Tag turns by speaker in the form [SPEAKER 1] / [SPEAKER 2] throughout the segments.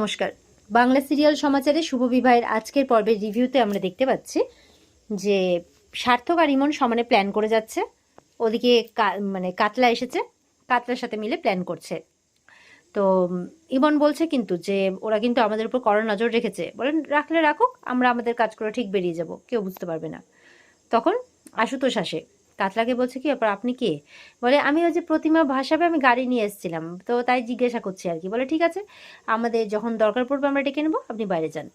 [SPEAKER 1] নমস্কার। বাংলা সিরিয়াল সমাচারে শুভ বিবাহের আজকের পর্বের রিভিউতে আমরা দেখতে পাচ্ছি যে সার্থক আর ইমন সমানে প্ল্যান করে যাচ্ছে। ওদিকে মানে কাতলা এসেছে, কাতলার সাথে মিলে প্ল্যান করছে। তো ইমন বলছে কিন্তু যে ওরা কিন্তু আমাদের উপর কড়া নজর রেখেছে। বলেন, রাখলে রাখুক, আমরা আমাদের কাজ করে ঠিক বেরিয়ে যাব। কেউ বুঝতে পারবে না। তখন আশুতোষ আসে। কাতলাকে বলছে কি ব্যাপার আপনি কে? বলে, আমি ওই যে প্রতিমা ভাসাবে আমি গাড়ি নিয়ে এসেছিলাম, তো তাই জিজ্ঞাসা করছি আর কি। বলে, ঠিক আছে, আমাদের যখন দরকার পড়বে আমরা ডেকে নেব, আপনি বাইরে যান।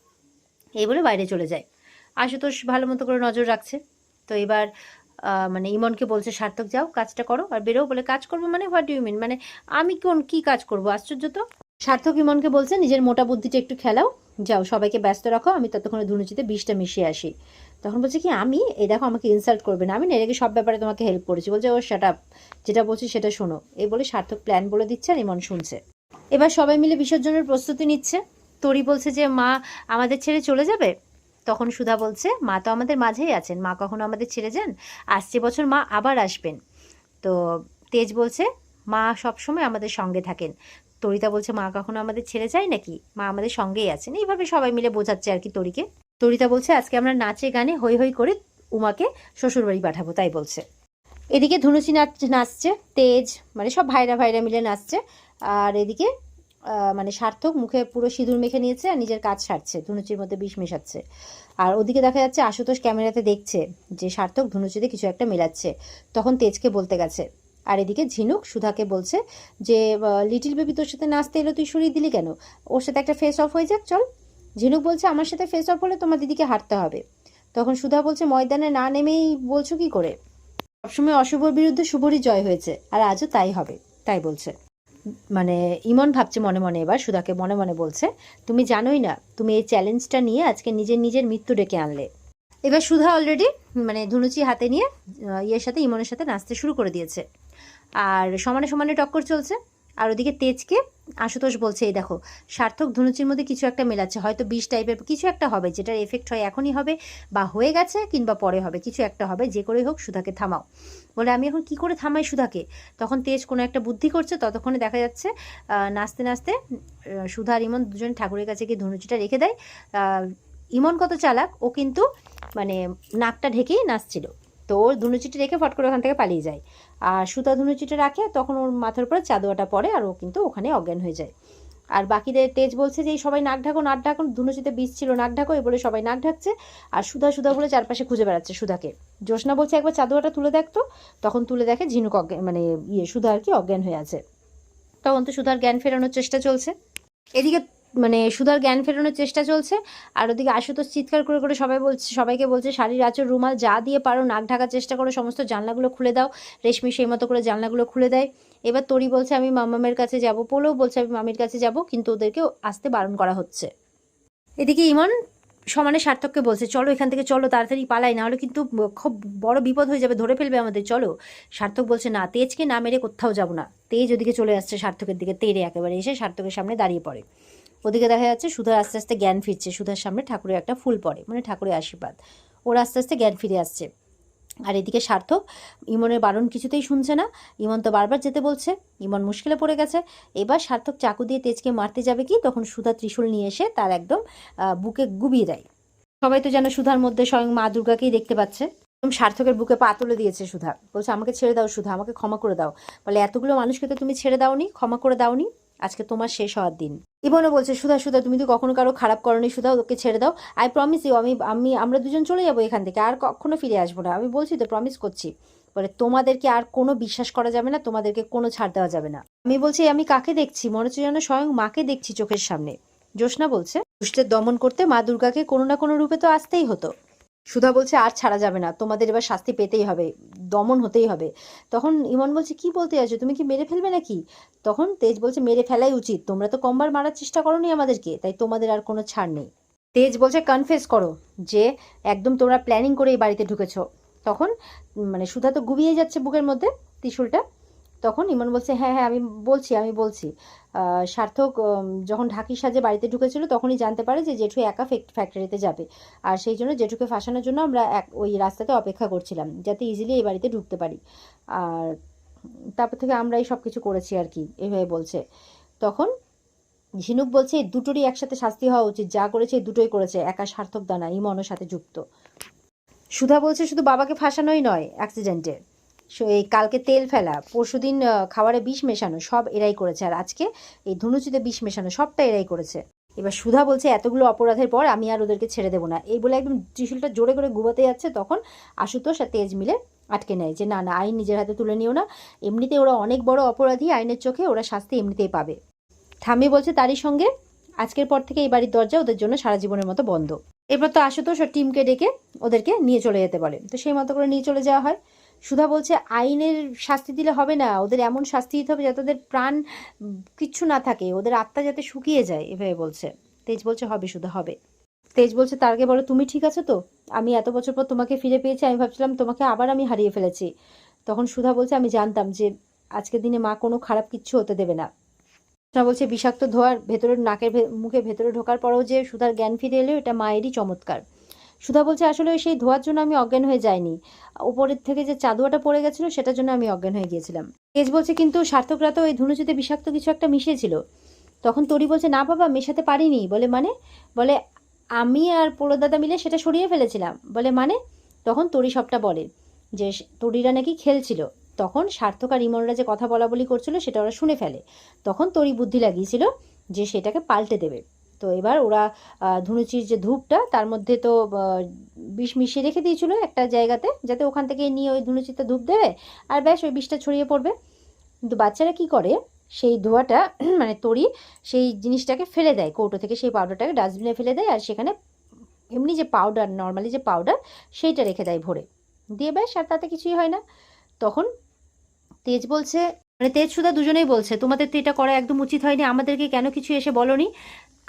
[SPEAKER 1] এই বলে বাইরে চলে যায়। আশুতোষ ভালো মতো করে নজর রাখছে। তো এবার মানে ইমনকে বলছে, সার্থক, যাও, কাজটা করো, আর বেরো বলে, কাজ করব মানে? হোয়াট ইউ মিন মানে আমি কোন, কি কাজ করব? আশ্চর্য তো? সার্থক ইমনকে বলছে, নিজের মোটা বুদ্ধিটা একটু খেলাও। যাও, সবাইকে ব্যস্ত রাখো, আমি ততক্ষণে ধুনুচিতে বিষটা মিশিয়ে আসি। তখন বলছে কি, আমি? এই দেখো, আমাকে ইনসাল্ট করবে না। আমি না এর সব ব্যাপারে তোমাকে হেল্প করেছি। বলছে, ও সেট আপ যেটা বলছি সেটা শোনো। এই বলে সার্থক প্ল্যান বলে দিচ্ছে আর ইমন শুনছে। এবার সবাই মিলে বিসর্জনের প্রস্তুতি নিচ্ছে। তরি বলছে যে, মা, আমাদের ছেড়ে চলে যাবে? তখন সুধা বলছে, মা তো আমাদের মাঝেই আছেন। মা কখনো আমাদের ছেড়ে যান? আসছে বছর মা আবার আসবেন। তো তেজ বলছে, মা সবসময় আমাদের সঙ্গে থাকেন। তরিতা বলছে, মা কখনো আমাদের ছেড়ে যায় নাকি? মা আমাদের সঙ্গেই আছেন। এইভাবে সবাই মিলে বোঝাচ্ছে আর কি তরিকে। তরিতা বলছে, আজকে আমরা নাচে গানে হই হই করে উমাকে শ্বশুরবাড়ি পাঠাবো। তাই বলছে। এদিকে ধুনুচি নাচ, নাচছে, তেজ মানে সব ভাইরা ভাইরা মিলে নাচছে। আর এদিকে মানে সার্থক মুখে পুরো সিঁদুর মেখে নিয়েছে আর নিজের কাজ সারছে, ধুনুচির মধ্যে বিষ মেশাচ্ছে। আর ওদিকে দেখা যাচ্ছে, আশুতোষ ক্যামেরাতে দেখছে যে সার্থক ধুনুচিতে কিছু একটা মেলাচ্ছে। তখন তেজকে বলতে গেছে আর এদিকে ঝিনুক সুধাকে বলছে যে লিটিল বেবি তোর সাথে নাচতে এলো, তুই সরিয়ে দিলি কেন? ওর সাথে একটা ফেস অফ হয়ে যাক, চল। ঝিনুক বলছে, আমার সাথে ফেস অফ হলে তোমার দিদিকে হারতে হবে। তখন সুধা বলছে, ময়দানে না নেমেই বলছো কি করে? সবসময় অশুভর বিরুদ্ধে শুভরই জয় হয়েছে, আর আজও তাই হবে, তাই বলছে। মানে ইমন ভাবছে মনে মনে এবার, সুধাকে মনে মনে বলছে, তুমি জানোই না, তুমি এই চ্যালেঞ্জটা নিয়ে আজকে নিজের নিজের মৃত্যু ডেকে আনলে। এবার সুধা অলরেডি মানে ধুনুচি হাতে নিয়ে ইয়ের সাথে, ইমনের সাথে নাচতে শুরু করে দিয়েছে। আর সমানে সমানে টক্কর চলছে। আর ওদিকে তেজকে আশুতোষ বলছে, এই দেখো, সার্থক ধনুচির মধ্যে কিছু একটা মেলাচ্ছে। হয়তো বিষ টাইপের কিছু একটা হবে, যেটার এফেক্ট হয় এখনই হবে বা হয়ে গেছে কিংবা পরে হবে। কিছু একটা হবে, যে করে হোক সুধাকে থামাও। বলে, আমি এখন কি করে থামাই সুধাকে? তখন তেজ কোনো একটা বুদ্ধি করছে, ততক্ষণে দেখা যাচ্ছে নাচতে নাচতে সুধা আর ইমন দুজন ঠাকুরের কাছে গিয়ে ধনুচিটা রেখে দেয়। ইমন কত চালাক, ও কিন্তু মানে নাকটা ঢেকেই নাচছিল। তো ওর ধনুচিটা রেখে ফট করে ওখান থেকে পালিয়ে যায়। আর সুতা ধনুচিটা রাখে, তখন ওর মাথার উপরে চাদুয়াটা পড়ে আর ও কিন্তু ওখানে অজ্ঞান হয়ে যায়। আর বাকিদের তেজ বলছে যে, এই সবাই নাক ঢাকো নাক ঢাকো ধনুচিতে বিষ ছিল, নাক ঢাকো এই বলে সবাই নাক ঢাকছে আর সুধা সুধা বলে চারপাশে খুঁজে বেড়াচ্ছে সুধাকে। জ্যোৎস্না বলছে, একবার চাদুয়াটা তুলে দেখতো তখন তুলে দেখে ঝিনুক অজ্ঞান মানে ইয়ে সুধা আর কি অজ্ঞান হয়ে আছে। তখন তো সুধার জ্ঞান ফেরানোর চেষ্টা চলছে। এদিকে মানে সুধার জ্ঞান ফেরানোর চেষ্টা চলছে। আর ওদিকে আশুতোষ চিৎকার করে করে সবাই বলছে, সবাইকে বলছে শাড়ির আঁচড় রুমাল যা দিয়ে পারো, নাক ঢাকার চেষ্টা করো, সমস্ত জানলাগুলো খুলে দাও। রেশমি সেই মতো করে জানলাগুলো খুলে দেয়। এবার তরি বলছে, আমি মামামের কাছে যাব। পোলো বলছে, আমি মামির কাছে যাব, কিন্তু ওদেরকে আসতে বারণ করা হচ্ছে। এদিকে ইমন সমানে সার্থককে বলছে, চলো এখান থেকে, চলো তাড়াতাড়ি পালাই, নাহলে কিন্তু খুব বড় বিপদ হয়ে যাবে, ধরে ফেলবে আমাদের, চলো। সার্থক বলছে, না, তেজকে না মেরে কোথাও যাব না। তেজ ওদিকে চলে আসছে সার্থকের দিকে, তেরে একেবারে এসে সার্থকের সামনে দাঁড়িয়ে পড়ে। ওদিকে দেখা যাচ্ছে সুধার আস্তে আস্তে জ্ঞান ফিরছে। সুধার সামনে ঠাকুরের একটা ফুল পড়ে মানে ঠাকুরের আশীর্বাদ। ওর আস্তে আস্তে জ্ঞান ফিরে আসছে। আর এদিকে সার্থক, ইমনের বারণ কিছুতেই শুনছে না। ইমন তো বারবার যেতে বলছে, ইমন মুশকিলে পড়ে গেছে। এবার সার্থক চাকু দিয়ে তেজকে মারতে যাবে কি, তখন সুধা ত্রিশূল নিয়ে এসে তার একদম বুকে গুবিয়ে দেয়। সবাই তো যেন সুধার মধ্যে স্বয়ং মা দুর্গাকেই দেখতে পাচ্ছে। একদম সার্থকের বুকে পা তুলে দিয়েছে সুধা। বলছে, আমাকে ছেড়ে দাও সুধা, আমাকে ক্ষমা করে দাও। বলে, এতগুলো মানুষকে তো তুমি ছেড়ে দাওনি, ক্ষমা করে দাওনি। আজকে তোমার শেষ হওয়ার দিন। ইবনও বলছে, সুধা সুধা, তুমি তো কখনো কারও খারাপ করনি, সুধা, ওকে ছেড়ে দাও। আই প্রমিস ইউ আমি আমি, আমরা দুজন চলে যাব এখান থেকে, আর কখনো ফিরে আসব না। আমি বলছি, তো প্রমিস করছি। বলে তোমাদেরকে আর কোনো বিশ্বাস করা যাবে না, তোমাদেরকে কোনো ছাড় দেওয়া যাবে না। আমি বলছি, আমি কাকে দেখছি? মনে হচ্ছে যেন স্বয়ং মাকে দেখছি চোখের সামনে। জ্যোৎস্না বলছে দুষ্টের দমন করতে মা দুর্গাকে কোনো না কোনো রূপে তো আসতেই হতো। সুধা বলছে, আর ছাড়া যাবে না, তোমাদের এবার শাস্তি পেতেই হবে, দমন হতেই হবে। তখন ইমন বলছে, কি বলতে আছো তুমি কি মেরে ফেলবে নাকি? তখন তেজ বলছে, মেরে ফেলাই উচিত, তোমরা তো কমবার মারার চেষ্টা করোনি আমাদেরকে, তাই তোমাদের আর কোনো ছাড় নেই। তেজ বলছে কনফেস করো যে একদম তোমরা প্ল্যানিং করে এই বাড়িতে ঢুকেছো। তখন মানে সুধা তো গুবিয়ে যাচ্ছে বুকের মধ্যে ত্রিশুলটা। তখন ইমন বলছে হ্যাঁ হ্যাঁ আমি বলছি আমি বলছি। সার্থক যখন ঢাকির সাজে বাড়িতে ঢুকেছিল, তখনই জানতে পারে যে জেঠু একা ফ্যাক্টরিতে যাবে। আর সেই জন্য জেঠুকে ফাঁসানোর জন্য আমরা এক ওই রাস্তাতে অপেক্ষা করছিলাম, যাতে ইজিলি এই বাড়িতে ঢুকতে পারি। আর তারপর থেকে আমরা এই সব কিছু করেছি আর কি, এভাবে বলছে। তখন ঝিনুক বলছে এই দুটোরই একসাথে শাস্তি হওয়া উচিত। যা করেছে, দুটোই করেছে। একা সার্থক দানা ইমনের সাথে যুক্ত। সুধা বলছে, শুধু বাবাকে ফাঁসানোই নয় অ্যাক্সিডেন্টে কালকে তেল ফেলা পরশুদিন আহ, খাবারে বিষ মেশানো সব এরাই করেছে। আর আজকে এই ধুনুচিতে বিষ মেশানো সবটা এরাই করেছে। এবার সুধা বলছে এতগুলো অপরাধের পর আমি আর ওদেরকে ছেড়ে দেবো না। এই বলে একদম ত্রিশুলটা জোরে করে ঘুমাতে যাচ্ছে। তখন আশুতোষ আর তেজ মিলে আটকে নেয় যে না না আইন নিজের হাতে তুলে নিও না। এমনিতে ওরা অনেক বড় অপরাধী আইনের চোখে ওরা শাস্তি এমনিতেই পাবে। ঠাম্মি বলছে তারই সঙ্গে আজকের পর থেকে এই বাড়ির দরজা ওদের জন্য সারা জীবনের মতো বন্ধ। এরপর তো আশুতোষ ওর টিমকে ডেকে ওদেরকে নিয়ে চলে যেতে বলে। তো সেই মতো করে নিয়ে চলে যাওয়া হয়। সুধা বলছে, আইনের শাস্তি দিলে হবে না, ওদের এমন শাস্তি দিতে হবে যাতে ওদের প্রাণ কিচ্ছু না থাকে, ওদের আত্মা যাতে শুকিয়ে যায়, এভাবে বলছে। তেজ বলছে, হবে সুধা, হবে। তেজ বলছে তার আগে বলো, তুমি ঠিক আছো তো? আমি এত বছর পর তোমাকে ফিরে পেয়েছি, আমি ভাবছিলাম তোমাকে আবার আমি হারিয়ে ফেলেছি। তখন সুধা বলছে, আমি জানতাম যে আজকের দিনে মা কোনো খারাপ কিচ্ছু হতে দেবে না। সুধা বলছে, বিষাক্ত ধোয়ার ভেতরে, নাকের মুখে ভেতরে ঢোকার পরেও যে সুধার জ্ঞান ফিরে এলো, এটা মায়েরই চমৎকার। সুধা বলছে, আসলে ওই সেই ধোয়ার জন্য আমি অজ্ঞান হয়ে যাইনি। উপরের থেকে যে চাদুয়াটা পড়ে গেছিল, সেটার জন্য আমি অজ্ঞান হয়ে গিয়েছিলাম। তেজ বলছে, কিন্তু সার্থকরা তো ওই ধনুচিতে বিষাক্ত কিছু একটা মিশিয়েছিল। তখন তরি বলছে, না বাবা, মেশাতে পারিনি। বলে মানে? বলে, আমি আর পোড়োদাদা মিলে সেটা সরিয়ে ফেলেছিলাম। বলে মানে? তখন তরি সবটা বলে যে, তরিরা নাকি খেলছিল। তখন সার্থক আর ইমনরা যে কথা বলা বলি করছিল, সেটা ওরা শুনে ফেলে। তখন তরি বুদ্ধি লাগিয়েছিল যে, সেটাকে পাল্টে দেবে। তো এবার ওরা ধুনুচির যে ধূপটা, তার মধ্যে তো বিষ মিশিয়ে রেখে দিয়েছিল একটা জায়গাতে, যাতে ওখান থেকে নিয়ে ওই ধুনুচিতে ধূপ দেবে, আর ব্যাস ওই বিষটা ছড়িয়ে পড়বে। কিন্তু বাচ্চারা কি করে, সেই ধোঁয়াটা মানে তরি সেই জিনিসটাকে ফেলে দেয়, কৌটো থেকে সেই পাউডারটাকে ডাস্টবিনে ফেলে দেয়, আর সেখানে এমনি যে পাউডার নর্মালি যে পাউডার সেইটা রেখে দেয় ভরে। দিয়ে ব্যাস, আর তাতে কিছুই হয় না। তখন তেজ বলছে মানে তেজ সুদা দুজনেই বলছে, তোমাদের তো এটা করা একদম উচিত হয়নি, আমাদেরকে কেন কিছু এসে বলনি?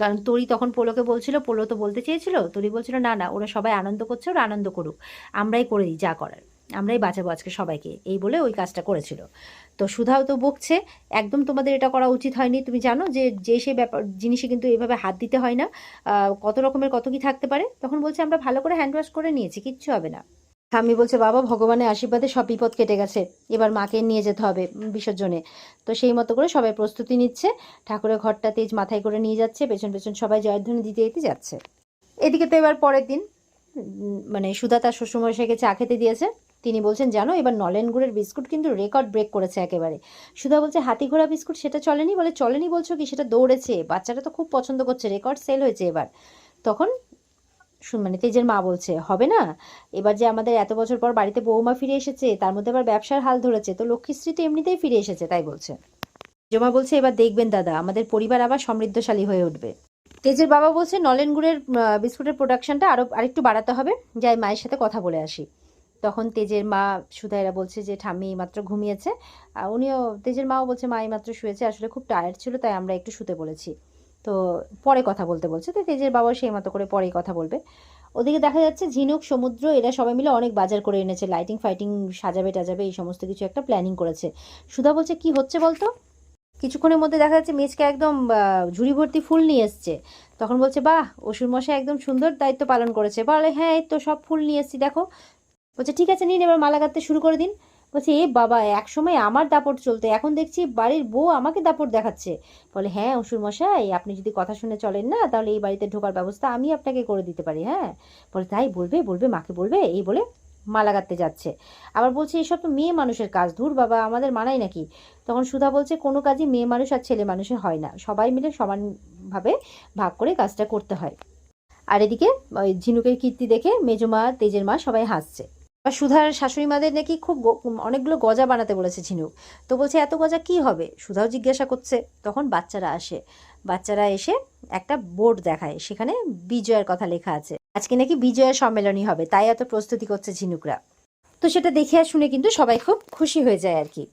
[SPEAKER 1] কারণ তরি তখন পোলোকে বলছিল, পোলো তো বলতে চেয়েছিল, তরি বলছিল, না না, ওরা সবাই আনন্দ করছে, ওরা আনন্দ করুক। আমরাই করে দিই, যা করার। আমরাই বাঁচাবো আজকে সবাইকে। এই বলে ওই কাজটা করেছিল। তো সুধাও তো বকছে, একদম তোমাদের এটা করা উচিত হয়নি। তুমি জানো যে যে সে ব্যাপার, জিনিসে কিন্তু এইভাবে হাত দিতে হয় না। কত রকমের কত কি থাকতে পারে? তখন বলছে, আমরা ভালো করে হ্যান্ড ওয়াশ করে নিয়েছি, কিচ্ছু হবে না। ঠাম্মি বলছে, বাবা, ভগবানের আশীর্বাদে সব বিপদ কেটে গেছে। এবার মাকে নিয়ে যেতে হবে বিসর্জনে। তো সেই মতো করে সবাই প্রস্তুতি নিচ্ছে। ঠাকুরের ঘরটা তেজ মাথায় করে নিয়ে যাচ্ছে। পেছন পেছন সবাই জয়ধ্বনি দিতে দিতে যাচ্ছে। এদিকে তো এবার পরের দিন মানে সুধা তার শ্বশুরমশাইকে চা খেতে দিয়েছে। তিনি বলছেন, জানো, এবার নলেন গুড়ের বিস্কুট কিন্তু রেকর্ড ব্রেক করেছে একেবারে। সুধা বলছে, হাতি ঘোড়া বিস্কুট সেটা চলেনি? বলে, চলেনি বলছো কি? সেটা দৌড়েছে। বাচ্চাটা তো খুব পছন্দ করছে। রেকর্ড সেল হয়েছে এবার। তখন মানে তেজের মা বলছে, হবে না? এবার যে আমাদের এত বছর পর বাড়িতে বৌমা ফিরে এসেছে, তার মধ্যে আবার ব্যবসার হাল ধরেছে, তো লক্ষ্মীশ্রী তো এমনিতেই ফিরে এসেছে, তাই বলছে। জমা বলছে, এবার দেখবেন দাদা, আমাদের পরিবার আবার সমৃদ্ধশালী হয়ে উঠবে। তেজের বাবা বলছে, নলেন গুড়ের বিস্কুটের প্রোডাকশনটা আরও আরেকটু বাড়াতে হবে। যাই, মায়ের সাথে কথা বলে আসি। তখন তেজের মা সুধাইরা বলছে যে, ঠাম্মি মাত্র ঘুমিয়েছে। উনিও, তেজের মাও বলছে, মা মাত্র শুয়েছে, আসলে খুব টায়ার্ড ছিল, তাই আমরা একটু শুতে বলেছি। তো পরে কথা বলতে বলছে। তো তেজের বাবা সেই মতো করে পরেই কথা বলবে। ওদিকে দেখা যাচ্ছে ঝিনুক, সমুদ্র, এরা সবাই মিলে অনেক বাজার করে এনেছে। লাইটিং ফাইটিং সাজাবে টাজাবে এই সমস্ত কিছু একটা প্ল্যানিং করেছে। সুধা বলছে, কি হচ্ছে বলতো? কিছুক্ষণের মধ্যে দেখা যাচ্ছে মেজকে একদম ঝুড়ি ভর্তি ফুল নিয়ে এসছে। তখন বলছে, বাহ অসুর মশাই একদম সুন্দর দায়িত্ব পালন করেছে। বলে হ্যাঁ এই তো সব ফুল নিয়ে এসছি, দেখো। বলছে, ঠিক আছে, নিন, এবার মালা গাঁথতে শুরু করে দিন। বলছে, এ বাবা এক সময় আমার দাপট চলতো, এখন দেখছি বাড়ির বউ আমাকে দাপট দেখাচ্ছে। বলে হ্যাঁ অসুর মশাই আপনি যদি কথা শুনে চলেন না, তাহলে এই বাড়িতে ঢোকার ব্যবস্থা আমি আপনাকে করে দিতে পারি হ্যাঁ? বলে, তাই বলবে বলবে, মাকে বলবে, এই বলে মালা গাঁথতে যাচ্ছে। আবার বলছে, এসব তো মেয়ে মানুষের কাজ, ধুর বাবা, আমাদের মানাই নাকি? তখন সুধা বলছে, কোনো কাজই মেয়ে মানুষ আর ছেলে মানুষের হয় না, সবাই মিলে সমানভাবে ভাগ করে কাজটা করতে হয়। আর এদিকে ওই ঝিনুকের কীর্তি দেখে মেজমা, তেজের মা সবাই হাসছে। আর সুধার শাশুড়ি মাদের নাকি খুব অনেকগুলো গজা বানাতে বলেছে ঝিনুক। তো বলছে, এত গজা কি হবে? সুধাও জিজ্ঞাসা করছে। তখন বাচ্চারা আসে। বাচ্চারা এসে একটা বোর্ড দেখায়। সেখানে বিজয়ের কথা লেখা আছে। আজকে নাকি বিজয়ের সম্মেলনী হবে। তাই এত প্রস্তুতি করছে ঝিনুকরা। তো সেটা দেখে আর শুনে কিন্তু সবাই খুব খুশি হয়ে যায় আর কি।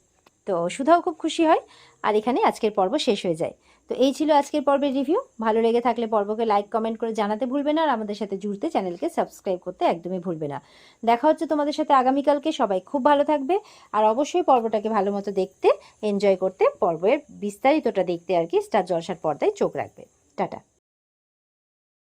[SPEAKER 1] তো সুধাও খুব খুশি হয়। আর এখানে আজকের পর্ব শেষ হয়ে যায়। তো এই ছিল আজকের পর্বের রিভিউ ভালো লেগে থাকলে পর্বকে লাইক কমেন্ট করে জানাতে ভুলবে না আর আমাদের সাথে জুড়তে চ্যানেলকে সাবস্ক্রাইব করতে একদমই ভুলবে না। দেখা হচ্ছে তোমাদের সাথে আগামীকালকে। সবাই খুব ভালো থাকবে আর অবশ্যই পর্বটাকে ভালো মতো দেখতে এনজয় করতে, পর্বের বিস্তারিতটা দেখতে আর কি স্টার জলসার পর্দায় চোখ রাখবে। টাটা।